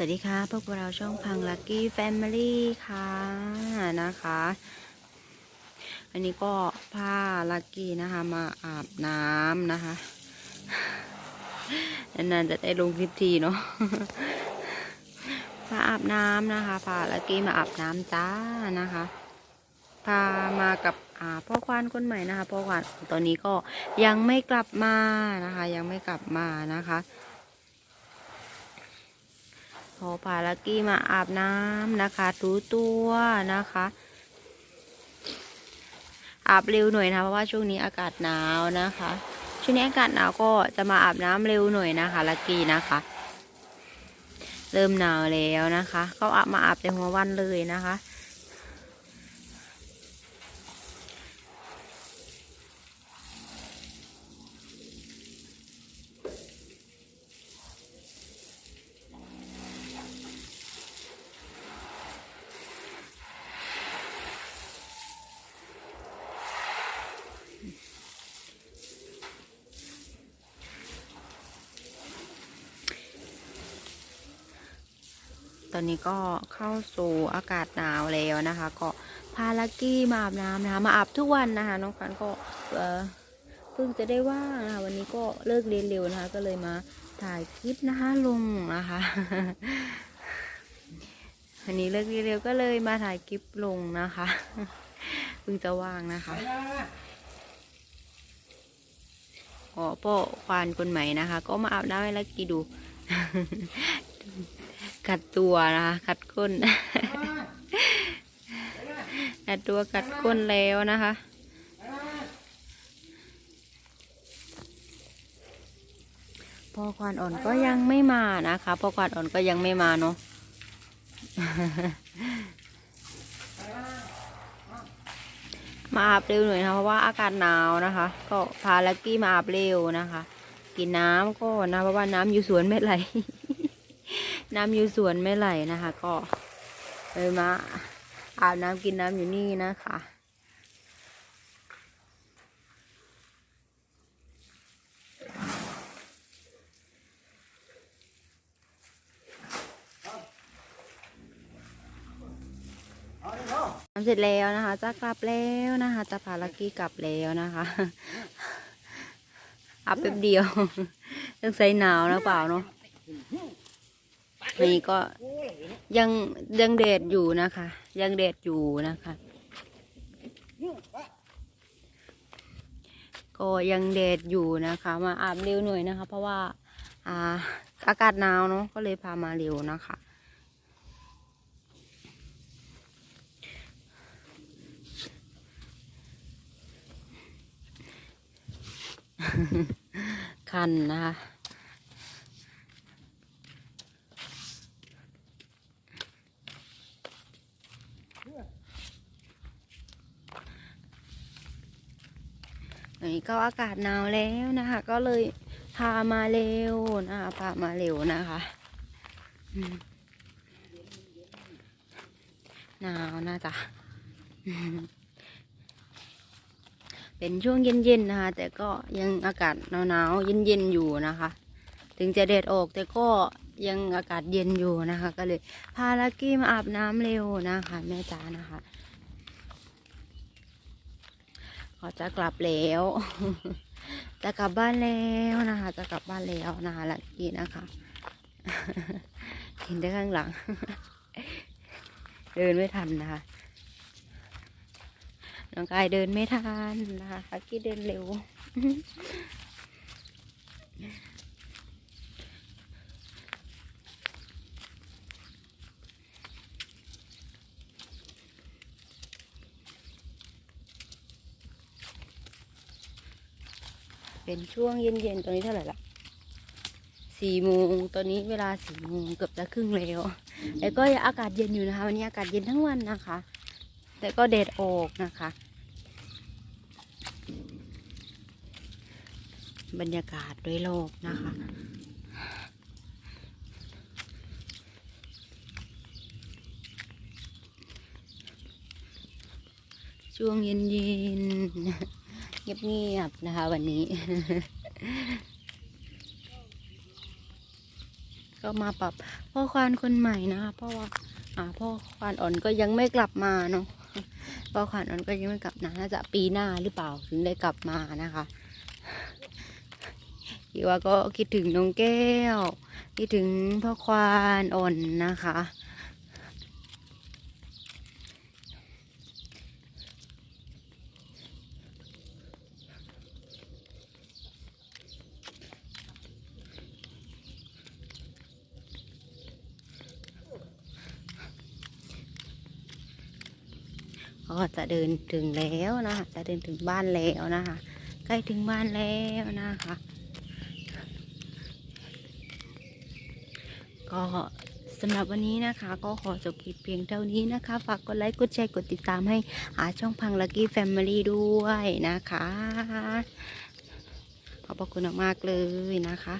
สวัสดีค่ะ พวกเราช่องพังลักกี้แฟมิลี่ค่ะนะคะ อันนี้ก็ผ้าลักกี้นะคะมาอาบน้ำนะคะนานๆจะได้ลงคลิปทีเนาะพาอาบน้ำนะคะพาลักกี้มาอาบน้ำจ้านะคะพามากับพ่อควานคนใหม่นะคะพ่อควานตอนนี้ก็ยังไม่กลับมานะคะ ยังไม่กลับมานะคะ พอพาลักกี้มาอาบน้ำนะคะถูตัวนะคะ อาบเร็วหน่อยนะ เพราะว่าช่วงนี้อากาศหนาวนะคะ ช่วงนี้อากาศหนาวก็จะมาอาบน้ำเร็วหน่อยนะคะลักกี้นะคะ เริ่มหนาวแล้วนะคะ เขาอาบมาอาบแต่หัววันเลยนะคะ อนนี้ก็เข้าสู่อากาศหนาวแล้วนะคะ ก็พาลักกี้มาอาบน้ำนะคะ มาอาบทุกวันนะคะ น้องฟันก็เออเพิ่งจะได้ว่างนะคะวันนี้ก็เลิกเรียนเร็วนะคะ ก็เลยมาถ่ายคลิปนะคะลงนะคะวันนี้เลิกเรียนเร็วก็เลยมาถ่ายคลิปลงนะคะเพิ่งจะว่างนะคะก็พ่อควานคนใหม่นะคะ ก็มาอาบน้ำให้ลักกี้ดู กัดตัวนะคะกัดก้น กัดตัวกัดก้นแล้วนะคะพ่อควานอ่อนก็ยังไม่มานะคะพ่อควานอ่อนก็ยังไม่มาเนาะมาอาบเร็วหน่อยนะเพราะว่าอากาศหนาวนะคะ ก็พาลักกี้มาอาบเร็วนะคะ กินน้ำก็นะเพราะว่าน้ำอยู่สวนไม่ไหล น้ำอยู่สวนไม่ไหลนะคะ ก็เลยมาอาบน้ำกินน้ำอยู่นี่นะคะทำเสร็จแล้วนะคะ จะกลับแล้วนะคะ จะพาลักกี้กลับแล้วนะคะอาบแป๊บเดียวต้องใส่หนาวนะเปล่าเนาะ นี่ก็ยังยังเดดอยู่นะคะ ยังเดดอยู่นะคะ ก็ยังเดดอยู่นะคะ มาอาบเร็วหน่อยนะคะ เพราะว่าอ่าอากาศหนาวเนาะก็เลยพามาเร็วนะคะคันนะคะ อันนี้ก็อากาศหนาวแล้วนะคะ ก็เลยพามาเร็วนะคะพามาเร็วนะคะหนาวน่าจะเป็นช่วงเย็นๆนะคะ แต่ก็ยังอากาศหนาวๆเย็นๆอยู่นะคะ ถึงจะแดดออกแต่ก็ยังอากาศเย็นอยู่นะคะ ก็เลยพาลักกี้มาอาบน้ำเร็วนะคะ แม่จ๋านะคะ ก็จะกลับแล้ว จะกลับบ้านแล้วนะคะ จะกลับบ้านแล้วนะคะลักกี้นะคะเห็นได้ข้างหลัง เดินไม่ทันนะคะน้องกายเดินไม่ทันนะคะลักกี้เดินเร็ว เป็นช่วงเย็นๆ ตอนนี้เท่าไหร่ละสี่โมงตอนนี้เวลาสี่โมงเกือบจะครึ่งแล้ว แต่ก็อากาศเย็นอยู่นะคะ วันนี้อากาศเย็นทั้งวันนะคะ แต่ก็แดดออกนะคะ บรรยากาศโดยรอบนะคะช่วงเย็นๆ เงียบๆนะคะ วันนี้ ก็มาปรับพ่อควานคนใหม่นะคะเพราะว่าพ่อควานอ่อนก็ยังไม่กลับมาเนาะพ่อควานอ่อนก็ยังไม่กลับนะน่าจะปีหน้าหรือเปล่าถึงได้กลับมานะคะอีว่าก็คิดถึงน้องแก้ว คิดถึงพ่อควานอ่อนนะคะ ก็จะเดินถึงแล้วนะคะจะเดินถึงบ้านแล้วนะคะ ใกล้ถึงบ้านแล้วนะคะ ก็สำหรับวันนี้นะคะ ก็ขอจบคลิปเพียงเท่านี้นะคะ ฝากกดไลค์กดแชร์กดติดตามให้อาช่องพังลักกี้แฟมิลี่ด้วยนะคะ ขอบพระคุณมากๆเลยนะคะ